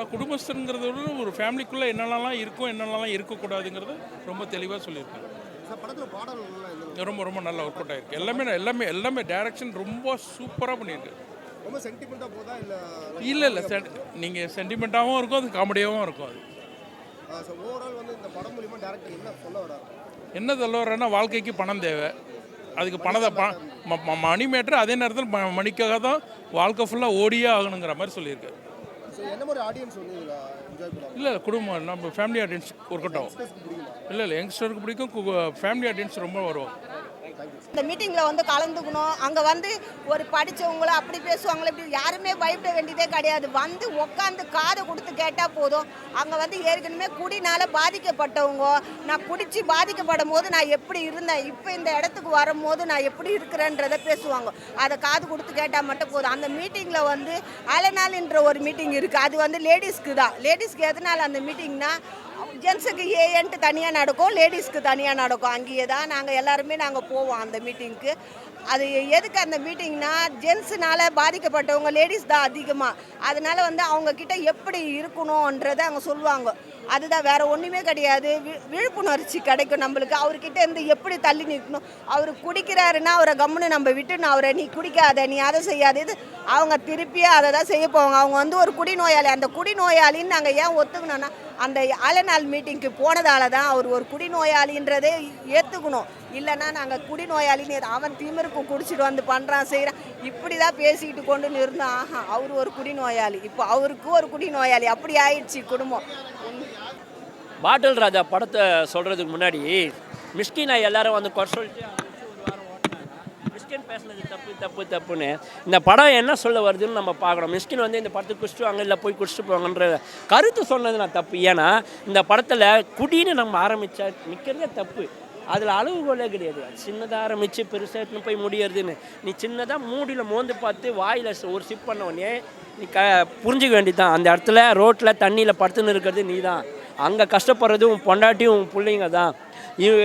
படம் குடும்பஸ்தருங்கிறத விட ஒரு ஃபேமிலிக்குள்ளே என்னென்னலாம் இருக்கும் என்னென்னலாம் இருக்கக்கூடாதுங்கிறது ரொம்ப தெளிவாக சொல்லியிருக்காங்க ரொம்ப ரொம்ப நல்லா ஒர்க் அவுட் ஆயிருக்கு. எல்லாமே எல்லாமே எல்லாமே டைரக்ஷன் ரொம்ப சூப்பராக பண்ணியிருக்கு ரொம்ப சென்டிமெண்ட்டாக போதா இல்லை இல்லை நீங்கள் சென்டிமெண்ட்டாகவும் இருக்கும் அது காமெடியாகவும் இருக்கும் அது. என்ன சொல்ல வரேன்னா வாழ்க்கைக்கு பணம் தேவை. அதுக்கு பணத்தை ப ம- ம- மணி மேட்ரு அதே நேரத்தில் மணிக்காக தான் வாழ்க்கை ஃபுல்லாக ஓடியே ஆகணுங்கிற மாதிரி சொல்லியிருக்காரு. இல்லை குடும்பம் நம்ம ஃபேமிலி ஆடியன்ஸ் ஒர்க் அவுட் ஆகும். இல்லை இல்லை யங்ஸ்டருக்கு பிடிக்கும் ஃபேமிலி ஆடியன்ஸ் ரொம்ப வருவாங்க. இந்த மீட்டிங்கில் வந்து கலந்துக்கணும். அங்கே வந்து ஒரு படித்தவங்கள அப்படி பேசுவாங்களோ இப்படி யாருமே பயப்பட வேண்டியதே கிடையாது. வந்து உட்காந்து காதை கொடுத்து கேட்டால் போதும். அங்கே வந்து ஏற்கனவே குடினால் பாதிக்கப்பட்டவங்க. நான் குடித்து பாதிக்கப்படும் போது நான் எப்படி இருந்தேன்? இப்போ இந்த இடத்துக்கு வரும்போது நான் எப்படி இருக்கிறேன்றதை பேசுவாங்க. அதை காது கொடுத்து கேட்டால் மட்டும் போதும். அந்த மீட்டிங்கில் வந்து அலநாள்ன்ற ஒரு மீட்டிங் இருக்குது அது வந்து லேடிஸ்க்கு தான். லேடிஸ்க்கு எதனால் அந்த மீட்டிங்னா ஜென்ஸுக்கு ஏஎன்ட்டு தனியாக நடக்கும் லேடிஸ்க்கு தனியாக நடக்கும். அங்கேயே தான் நாங்கள் எல்லாருமே நாங்கள் போவோம் அந்த மீட்டிங்க்கு அது எதுக்கு அந்த மீட்டிங்னா ஜென்ஸுனால பாதிக்கப்பட்டவங்க லேடிஸ் தான் அதிகமாக அதனால வந்து அவங்கக்கிட்ட எப்படி இருக்கணுன்றதை அவங்க சொல்லுவாங்க. அதுதான் வேற ஒன்றுமே கிடையாது. வி- விழிப்புணர்ச்சி கிடைக்கும் நம்மளுக்கு. அவர்கிட்ட இருந்து எப்படி தள்ளி நிற்கணும் அவர் குடிக்கிறாருன்னா அவரை கம்முன்னு நம்ம விட்டுணும். அவரை நீ குடிக்காத நீ அதை செய்யாத. இது அவங்க திருப்பியும் அதை தான் செய்ய போவாங்க. அவங்க வந்து ஒரு குடிநோயாளி. அந்த குடிநோயாளின்னு நாங்கள் ஏன் ஒத்துக்கணும்னா அந்த ஆலநாள் மீட்டிங்க்கு போனதால தான் அவர் ஒரு குடிநோயாளின்றதே ஏற்றுக்கணும் இல்லைன்னா நாங்கள் குடிநோயாளின்னு அவன் திமிருக்கு குடிச்சிட்டு வந்து பண்ணுறான் செய்கிறான் இப்படி தான் பேசிக்கிட்டு கொண்டு இருந்தோம் ஆஹா அவர் ஒரு குடிநோயாளி. இப்போ அவருக்கு ஒரு குடிநோயாளி. அப்படி ஆயிடுச்சு குடும்பம். பாட்டில் ராஜா படத்தை சொல்கிறதுக்கு முன்னாடி மிஸ்கினா எல்லாரும் வந்து குறை சொல்லிட்டு அடிச்சு ஒரு வாரம் ஓட்டினாங்க. மிஸ்கின் பேசுனது தப்பு தப்பு தப்புன்னு. இந்த படம் என்ன சொல்ல வருதுன்னு நம்ம பார்க்கணும். மிஸ்கின் வந்து இந்த படத்தை குடிச்சிட்டு வாங்க இல்லை போய் குடிச்சிட்டு போவாங்கன்ற கருத்து சொன்னது நான் தப்பு. ஏன்னா இந்த படத்தில் குடின்னு நம்ம ஆரம்பித்தா நிற்கிறதே தப்பு. அதில் அளவுகோலே கிடையாது. சின்னதாக ஆரம்பித்து பெருசாக எடுத்துன்னு போய் முடியறதுன்னு. நீ சின்னதாக மூடியில் மோந்து பார்த்து வாயில் ஒரு சிப் பண்ண உடனே நீ க புரிஞ்சுக்க வேண்டியதான் அந்த இடத்துல ரோட்டில் தண்ணியில் படுத்துன்னு இருக்கிறது நீ தான் அங்கே கஷ்டப்படுறதும் பொண்டாட்டியும் உன் பிள்ளைங்க தான் இது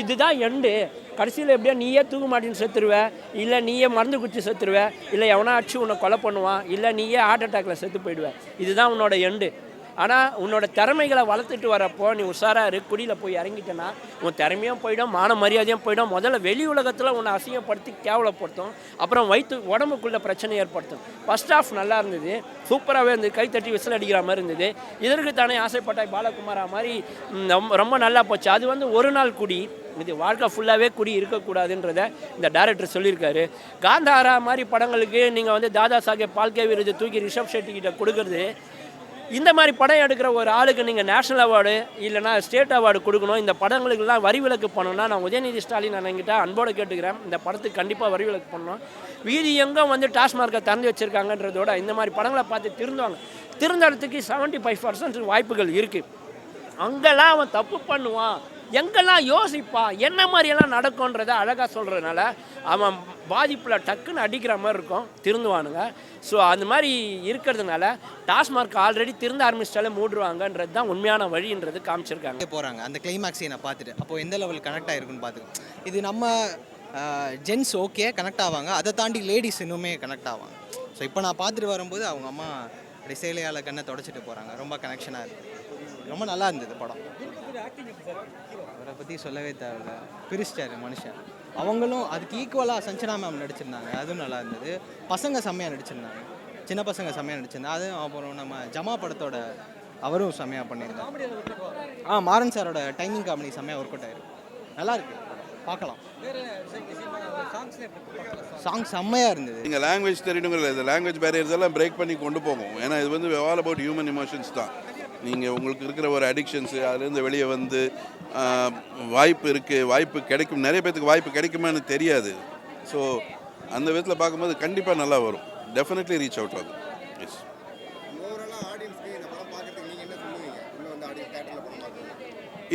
இதுதான் எண்டு கடைசியில் எப்படியா நீயே தூக்க மாட்டின்னு செத்துருவ? இல்லை நீயே மருந்து குச்சி செத்துருவ? இல்லை எவனா அடிச்சு உன்னை கொலை பண்ணுவான்? இல்லை நீயே ஹார்ட் அட்டாக்ல செத்து போயிடுவேன் இதுதான் உன்னோட எண்டு ஆனால் உன்னோட திறமைகளை வளர்த்துட்டு வரப்போ நீ உஷாராரு குடியில் போய் இறங்கிட்டேன்னா உன் திறமையும் போயிடும் மான மரியாதையும் போயிடும். முதல்ல வெளி உலகத்தில் உன்னை அசிங்கப்படுத்தி கேவலப்படுத்தும். அப்புறம் வயிற்று உடம்புக்குள்ள பிரச்சனை ஏற்படுத்தும். ஃபர்ஸ்ட் ஆஃப் நல்லா இருந்தது. சூப்பராகவே இருந்தது. கைத்தட்டி விசில் அடிக்கிற மாதிரி இருந்தது. இதற்கு தானே ஆசைப்பட்டாய் பாலகுமாரா மாதிரி ரொம்ப- ரொம்ப நல்லா போச்சு. அது வந்து ஒரு நாள் குடி. இது வாழ்க்கை ஃபுல்லாகவே குடி இருக்கக்கூடாதுன்றத இந்த டைரக்டர் சொல்லியிருக்காரு. காந்தாரா மாதிரி படங்களுக்கு நீங்கள் வந்து தாதா சாஹேப் பால்கே விருது தூக்கி ரிஷப் ஷெட்டி கிட்ட கொடுக்கறது இந்த மாதிரி படம் எடுக்கிற ஒரு ஆளுக்கு நீங்கள் நேஷனல் அவார்டு இல்லைனா ஸ்டேட் அவார்டு கொடுக்கணும். இந்த படங்களுக்கெல்லாம் வரி விலக்கு பண்ணணும்னா நான் உதயநிதி ஸ்டாலின் அண்ணங்கிட்ட அன்போடு கேட்டுக்கிறேன். இந்த படத்துக்கு கண்டிப்பாக வரி விலக்கு பண்ணணும். வீதி எங்கே வந்து டாஸ்மார்க்கை திறந்து வச்சுருக்காங்கன்றதோட இந்த மாதிரி படங்களை பார்த்து திருந்துவாங்க. திருந்தறதுக்கு செவன்ட்டி ஃபைவ் பர்சன்ட் வாய்ப்புகள் இருக்குது அங்கெல்லாம் அவன் தப்பு பண்ணுவான். எங்கெல்லாம் யோசிப்பான் என்ன மாதிரியெல்லாம் நடக்கும்ன்றத அழகாக சொல்கிறதுனால அவன் பாதிப்பில் டக்குன்னு அடிக்கிற மாதிரி இருக்கும் திருந்துவானுங்க. ஸோ அந்த மாதிரி இருக்கிறதுனால டாஸ்மார்க் ஆல்ரெடி திருந்த ஆரம்பிச்சிட்டாலே மூடுவாங்கன்றது தான் உண்மையான வழின்றது காமிச்சிருக்காங்க. போகிறாங்க அந்த கிளைமேக்ஸ் நான் பார்த்துட்டு அப்போது எந்த லெவல் கனெக்ட் ஆகிருக்குன்னு பார்த்துக்கோ. இது நம்ம ஜென்ஸ் ஓகே கனெக்ட் ஆவாங்க. அதை தாண்டி லேடிஸ் இன்னுமே கனெக்ட் ஆவாங்க. ஸோ இப்போ நான் பார்த்துட்டு வரும்போது அவங்க அம்மா அப்படி சேலையால் கண்ணை தொடச்சிட்டு போகிறாங்க ரொம்ப கனெக்ஷனாக இருக்குது ரொம்ப நல்லா இருந்தது படம். அவரை பற்றி சொல்லவே தேவையில்ல. பிரிச்சிட்டாரு மனுஷன். அவங்களும் அதுக்கு ஈக்குவலாக சஞ்சனா மேம் நடிச்சிருந்தாங்க. அதுவும் நல்லா இருந்தது. பசங்க செம்மையாக நடிச்சிருந்தாங்க. சின்ன பசங்க செம்மையாக நடிச்சிருந்தாங்க. அதுவும் அப்புறம் நம்ம ஜமா படத்தோட அவரும் செம்மையாக பண்ணியிருந்தாங்க ஆ மாறன் சாரோட டைமிங் காமெடி செம்மையாக ஒர்க் அவுட் ஆயிருக்கு. நல்லா இருக்கு. பார்க்கலாம். சாங் செம்மையாக இருந்தது. நீங்கள் லாங்குவேஜ் தெரியணுங்கிற இந்த லாங்குவேஜ் பேரியர்ஸ் எல்லாம் பிரேக் பண்ணி கொண்டு போகும். ஏன்னா இது வந்து ஆல் அபவுட் ஹியூமன் இமோஷன்ஸ் தான். நீங்கள் உங்களுக்கு இருக்கிற ஒரு அடிக்ஷன்ஸு அதுலேருந்து வெளியே வந்து வாய்ப்பு இருக்குது வாய்ப்பு கிடைக்கும். நிறைய பேத்துக்கு வாய்ப்பு கிடைக்குமான்னு தெரியாது. ஸோ அந்த விதத்தில் பார்க்கும்போது கண்டிப்பாக நல்லா வரும். டெஃபினெட்லி ரீச் அவுட் ஆகும் எஸ்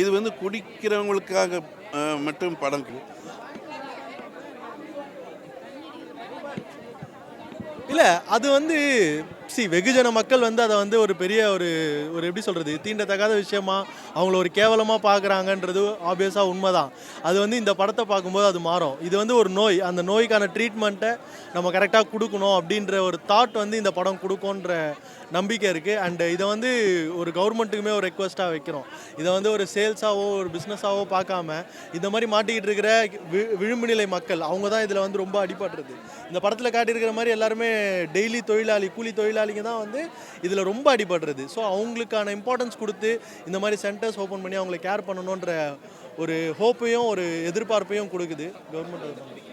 இது வந்து குடிக்கிறவங்களுக்காக மட்டும் படம் இல்லை அது வந்து சி வெகுஜன மக்கள் வந்து அதை வந்து ஒரு பெரிய ஒரு ஒரு எப்படி சொல்கிறது தீண்டத்தகாத விஷயமா அவங்கள ஒரு கேவலமாக பார்க்குறாங்கன்றது ஆப்வியஸாக உண்மைதான். அது வந்து இந்த படத்தை பார்க்கும்போது அது மாறும். இது வந்து ஒரு நோய். அந்த நோய்க்கான ட்ரீட்மெண்ட்டை நம்ம கரெக்டாக கொடுக்கணும் அப்படின்ற ஒரு தாட் வந்து இந்த படம் கொடுக்கும்ன்ற நம்பிக்கை இருக்குது அண்டு இதை வந்து ஒரு கவர்மெண்ட்டுக்குமே ஒரு ரெக்வஸ்ட்டாக வைக்கிறோம். இதை வந்து ஒரு சேல்ஸாவோ ஒரு பிஸ்னஸாவோ பார்க்காம இந்த மாதிரி மாட்டிக்கிட்டு இருக்கிற வி விளிம்பு நிலை மக்கள் அவங்க தான் இதில் வந்து ரொம்ப அடிபட்டுறது. இந்த படத்தில் காட்டியிருக்கிற மாதிரி எல்லாருமே டெய்லி தொழிலாளி கூலி தொழிலாளிங்க தான் வந்து இதில் ரொம்ப அடிபடுறது. ஸோ அவங்களுக்கான இம்பார்ட்டன்ஸ் கொடுத்து இந்த மாதிரி சென்டர்ஸ் ஓப்பன் பண்ணி அவங்களை கேர் பண்ணணுன்ற ஒரு ஹோப்பையும் ஒரு எதிர்பார்ப்பையும் கொடுக்குது கவர்மெண்ட்